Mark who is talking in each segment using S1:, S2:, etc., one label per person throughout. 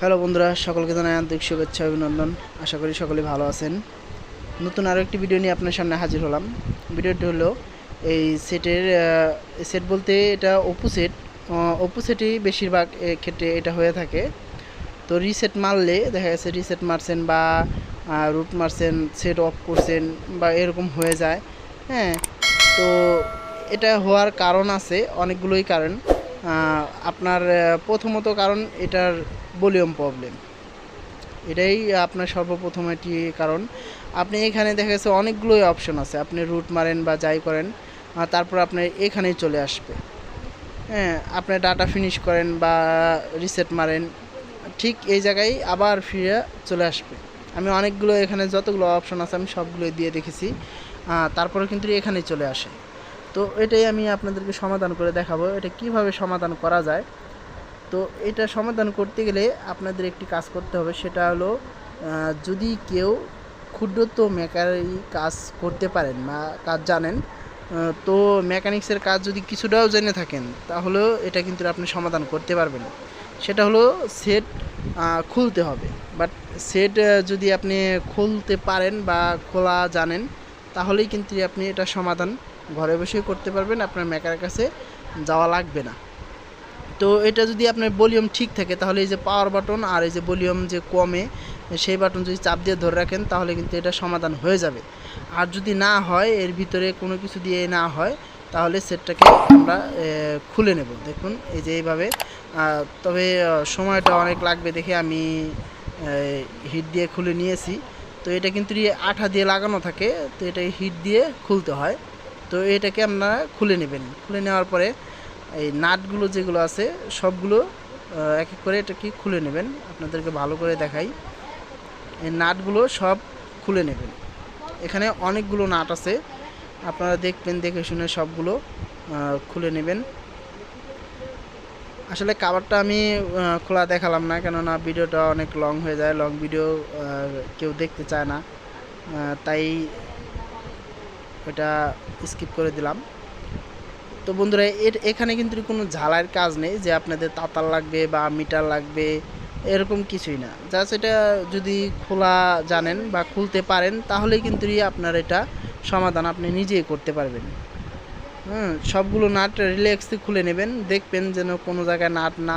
S1: Hello বন্ধুরা, সকলকে জানাই আন্তরিক শুভেচ্ছা, অভিনন্দন। আশা করি সকলে ভালো আছেন। নতুন আরও একটি ভিডিও নিয়ে আপনার সামনে হাজির হলাম। ভিডিওটি হলো এই সেটের সেট বলতে এটা ওপো সেট ওপো সেটই বেশিরভাগ ক্ষেত্রে এটা হয়ে থাকে। তো রিসেট মারলে দেখা গেছে রিসেট মারছেন বা রুট মারছেন সেট অফ করছেন বা এরকম হয়ে যায়। হ্যাঁ তো এটা হওয়ার কারণ আছে, অনেকগুলোই কারণ। আপনার প্রথমত কারণ এটার ভলিউম প্রবলেম। এটাই আপনার সর্বপ্রথম এটি কারণ। আপনি এখানে দেখা গেছে অনেকগুলোই অপশন আছে। আপনি রুট মারেন বা যাই করেন তারপর আপনার এখানেই চলে আসবে। হ্যাঁ আপনি ডাটা ফিনিশ করেন বা রিসেট মারেন, ঠিক এই জায়গায় আবার ফিরে চলে আসবে। আমি অনেকগুলো এখানে যতগুলো অপশন আছে আমি সবগুলো দিয়ে দেখেছি। তারপরে কিন্তু এখানেই চলে আসে। তো এটাই আমি আপনাদেরকে সমাধান করে দেখাবো। এটা কীভাবে সমাধান করা যায় তো এটা সমাধান করতে গেলে আপনাদের একটি কাজ করতে হবে, সেটা হলো যদি কেউ ক্ষুদ্রত মেকারি কাজ করতে পারেন বা কাজ জানেন তো মেকানিক্সের কাজ যদি কিছুটাও জেনে থাকেন তাহলেও এটা কিন্তু আপনি সমাধান করতে পারবেন। সেটা হলো সেট খুলতে হবে। বাট সেট যদি আপনি খুলতে পারেন বা খোলা জানেন, তাহলেই কিন্তু আপনি এটা সমাধান ঘরে বসেই করতে পারবেন, আপনার মেকারের কাছে যাওয়া লাগবে না। তো এটা যদি আপনার ভলিউম ঠিক থাকে, তাহলে এই যে পাওয়ার বাটন আর এই যে ভলিউম যে কমে, সেই বাটন যদি চাপ দিয়ে ধরে রাখেন, তাহলে কিন্তু এটা সমাধান হয়ে যাবে। আর যদি না হয়, এর ভিতরে কোনো কিছু দিয়ে না হয়, তাহলে সেটটাকে আমরা খুলে নেব। দেখুন, এই যে এইভাবে। তবে সময়টা অনেক লাগবে দেখে আমি হিট দিয়ে খুলে নিয়েছি। তো এটা কিন্তু আঠা দিয়ে লাগানো থাকে, তো এটা হিট দিয়ে খুলতে হয়। তো এটাকে আপনারা খুলে নেবেন। খুলে নেওয়ার পরে এই নাটগুলো যেগুলো আছে, সবগুলো এক এক করে এটা কি খুলে নেবেন? আপনাদেরকে ভালো করে দেখাই। এই নাটগুলো সব খুলে নেবেন। এখানে অনেকগুলো নাট আছে। আপনারা দেখবেন, দেখে শুনে সবগুলো খুলে নেবেন। আসলে কাভারটা আমি খোলা দেখালাম না, কেননা ভিডিওটা অনেক লং হয়ে যায়। লং ভিডিও কেউ দেখতে চায় না। তাই এটা স্কিপ করে দিলাম। তো বন্ধুরা, এর এখানে কিন্তু কোনো ঝালার কাজ নেই যে আপনাদের তাতার লাগবে বা মিটার লাগবে, এরকম কিছুই না। জাস্ট এটা যদি খোলা জানেন বা খুলতে পারেন, তাহলেই কিন্তু আপনার এটা সমাধান আপনি নিজেই করতে পারবেন। হুম, সবগুলো নাট রিল্যাক্সে খুলে নেবেন, দেখবেন যেন কোনো জায়গায় নাট না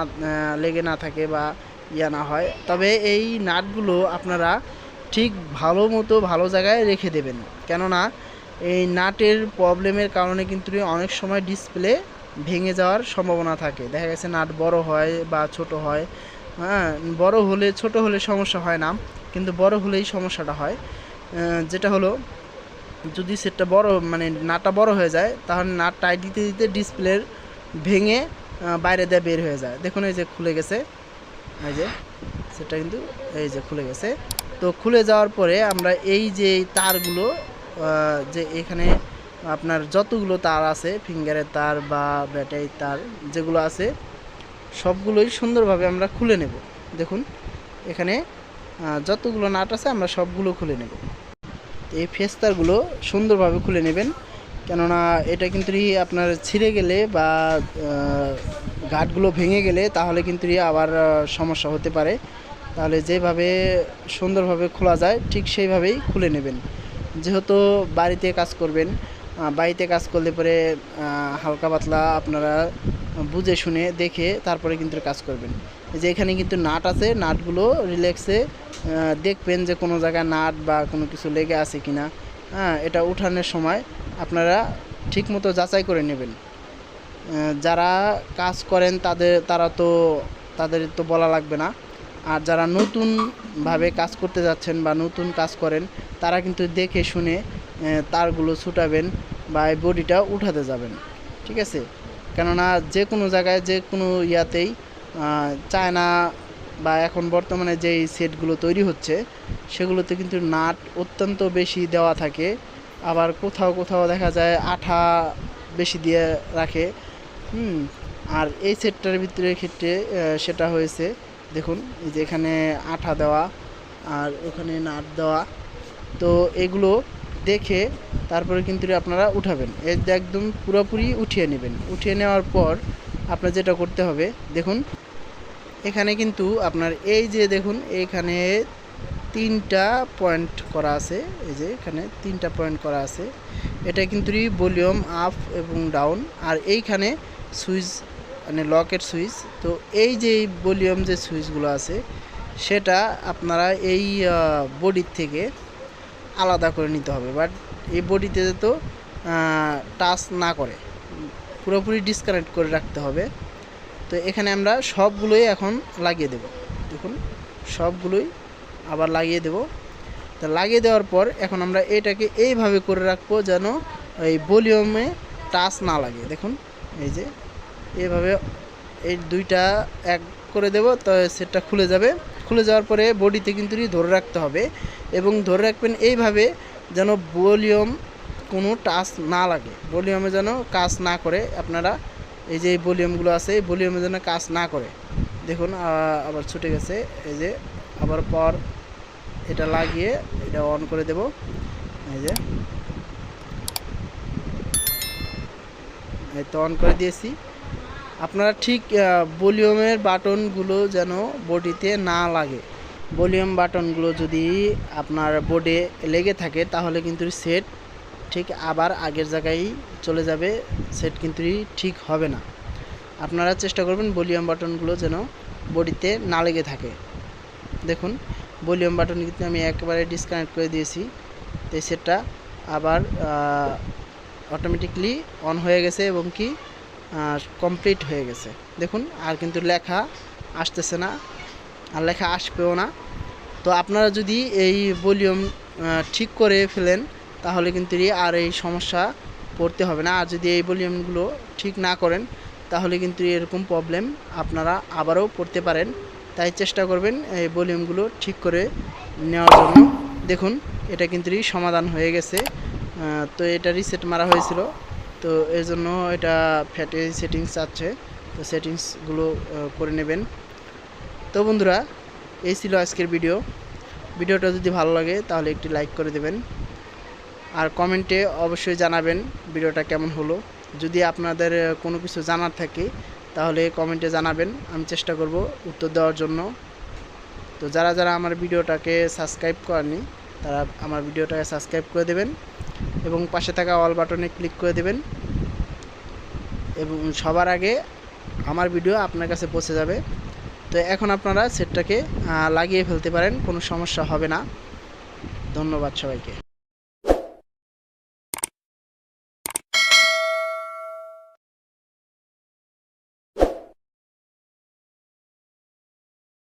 S1: লেগে না থাকে বা ইয়া না হয়। তবে এই নাটগুলো আপনারা ঠিক ভালো মতো ভালো জায়গায় রেখে দেবেন। কেননা এই নাটের প্রবলেমের কারণে কিন্তু অনেক সময় ডিসপ্লে ভেঙে যাওয়ার সম্ভাবনা থাকে। দেখা গেছে নাট বড় হয় বা ছোট হয়। হ্যাঁ বড় হলে, ছোট হলে সমস্যা হয় না, কিন্তু বড় হলেই সমস্যাটা হয়। যেটা হলো, যদি সেটটা বড় মানে নাটটা বড় হয়ে যায়, তাহলে নাট টাইট দিতে দিতে ডিসপ্লের ভেঙে বাইরে দিয়ে বের হয়ে যায়। দেখুন এই যে খুলে গেছে। এই যে, সেটা কিন্তু এই যে খুলে গেছে। তো খুলে যাওয়ার পরে আমরা এই যে তারগুলো যে এখানে আপনার যতগুলো তার আছে ফিঙ্গারের তার বা ব্যাটারির তার যেগুলো আছে সবগুলোই সুন্দরভাবে আমরা খুলে নেব। দেখুন এখানে যতগুলো নাট আছে আমরা সবগুলো খুলে নেব। এই ফেস্তারগুলো সুন্দরভাবে খুলে নেবেন। কেননা এটা কিন্তু আপনার ছিঁড়ে গেলে বা আহ, গাঁটগুলো ভেঙে গেলে তাহলে কিন্তু আবার সমস্যা হতে পারে। তাহলে যেভাবে সুন্দরভাবে খোলা যায় ঠিক সেইভাবেই খুলে নেবেন। যেহেতু বাড়িতে কাজ করবেন বাড়িতে কাজ করলে পরে হালকা পাতলা আপনারা বুঝে শুনে দেখে তারপরে কিন্তু কাজ করবেন। যে এখানে কিন্তু নাট আছে, নাটগুলো রিল্যাক্সে দেখবেন যে কোনো জায়গায় নাট বা কোনো কিছু লেগে আছে কি না হ্যাঁ এটা উঠানোর সময় আপনারা ঠিকমতো যাচাই করে নেবেন। যারা কাজ করেন তাদের, তারা তো, তাদের তো বলা লাগবে না। আর যারা নতুনভাবে কাজ করতে যাচ্ছেন বা নতুন কাজ করেন, তারা কিন্তু দেখে শুনে তারগুলো ছুটাবেন বা এই বডিটা উঠাতে যাবেন। ঠিক আছে? কেননা যে কোনো জায়গায় যে কোনো ইয়াতেই চায়না বা এখন বর্তমানে যেই সেটগুলো তৈরি হচ্ছে, সেগুলোতে কিন্তু নাট অত্যন্ত বেশি দেওয়া থাকে। আবার কোথাও কোথাও দেখা যায় আঠা বেশি দিয়ে রাখে। হুম, আর এই সেটটার ভিতরে ক্ষেত্রে সেটা হয়েছে দেখুন, এই যে এখানে আঠা দেওয়া আর ওখানে নাট দেওয়া। তো এগুলো দেখে তারপরে কিন্তু আপনারা উঠাবেন। এর একদম পুরোপুরি উঠিয়ে নেবেন। উঠিয়ে নেওয়ার পর আপনার যেটা করতে হবে, দেখুন, এখানে কিন্তু আপনার এই যে দেখুন এইখানে তিনটা পয়েন্ট করা আছে। এই যে এখানে তিনটা পয়েন্ট করা আছে। এটা কিন্তু ভলিউম আপ এবং ডাউন। আর এইখানে সুইচ মানে লকের সুইচ। তো এই যে ভলিউম যে সুইচগুলো আছে, সেটা আপনারা এই বডির থেকে আলাদা করে নিতে হবে। বাট এই বডিতে তো টাচ না করে, পুরোপুরি ডিসকানেক্ট করে রাখতে হবে। তো এখানে আমরা সবগুলোই এখন লাগিয়ে দেব। দেখুন, সবগুলোই আবার লাগিয়ে দেব। তো লাগিয়ে দেওয়ার পর এখন আমরা এটাকে এইভাবে করে রাখব যেন এই ভলিউমে টাচ না লাগে। দেখুন, এই যে এইভাবে এই দুইটা এক করে দেব, তো সেটটা খুলে যাবে। খুলে যাওয়ার পরে বডিতে কিন্তু ধরে রাখতে হবে এবং ধরে রাখবেন এইভাবে যেন ভলিউম কোনো টাচ না লাগে। ভলিউমে যেন কাজ না করে আপনারা, এই যে এই ভলিউমগুলো আছে, এই ভলিউমে যেন কাজ না করে। দেখুন আবার ছুটে গেছে, এই যে আবার পর এটা লাগিয়ে এটা অন করে দেব। এই যে এই তো অন করে দিয়েছি। আপনারা ঠিক ভলিউমের বাটনগুলো যেন বডিতে না লাগে। ভলিউম বাটনগুলো যদি আপনার বোর্ডে লেগে থাকে, তাহলে কিন্তু সেট ঠিক আবার আগের জায়গায় চলে যাবে, সেট কিন্তু ঠিক হবে না। আপনারা চেষ্টা করবেন ভলিউম বাটনগুলো যেন বডিতে না লেগে থাকে। দেখুন, ভলিউম বাটন কিন্তু আমি একেবারে ডিসকানেক্ট করে দিয়েছি। তো সেটটা আবার অটোমেটিকলি অন হয়ে গেছে এবং কি কমপ্লিট হয়ে গেছে। দেখুন, আর কিন্তু লেখা আসতেছে না, আর লেখা আসবেও না। তো আপনারা যদি এই ভলিউম ঠিক করে ফেলেন, তাহলে কিন্তু আর এই সমস্যা পড়তে হবে না। আর যদি এই ভলিউমগুলো ঠিক না করেন, তাহলে কিন্তু এরকম প্রবলেম আপনারা আবারও পড়তে পারেন। তাই চেষ্টা করবেন এই ভলিউমগুলো ঠিক করে নেওয়ার জন্য। দেখুন, এটা কিন্তু সমাধান হয়ে গেছে। তো এটা রিসেট মারা হয়েছিল। তো এই জন্য এটা ফ্যাটে সেটিংস আছে। তো সেটিংসগুলো করে নেবেন। তো বন্ধুরা, এই ছিল আজকের ভিডিও। ভিডিওটা যদি ভালো লাগে, তাহলে একটি লাইক করে দেবেন। আর কমেন্টে অবশ্যই জানাবেন ভিডিওটা কেমন হলো। যদি আপনাদের কোনো কিছু জানার থাকে, তাহলে কমেন্টে জানাবেন। আমি চেষ্টা করব উত্তর দেওয়ার জন্য। তো যারা যারা আমার ভিডিওটাকে সাবস্ক্রাইব করেনি তারা আমার ভিডিওটাকে সাবস্ক্রাইব করে দেবেন। এবং পাশে থাকা অল বাটনে ক্লিক করে দেবেন। এবং সবার আগে আমার ভিডিও আপনার কাছে পৌঁছে যাবে। তো এখন আপনারা সেটটাকে লাগিয়ে ফেলতে পারেন, কোনো সমস্যা হবে না। ধন্যবাদ সবাইকে।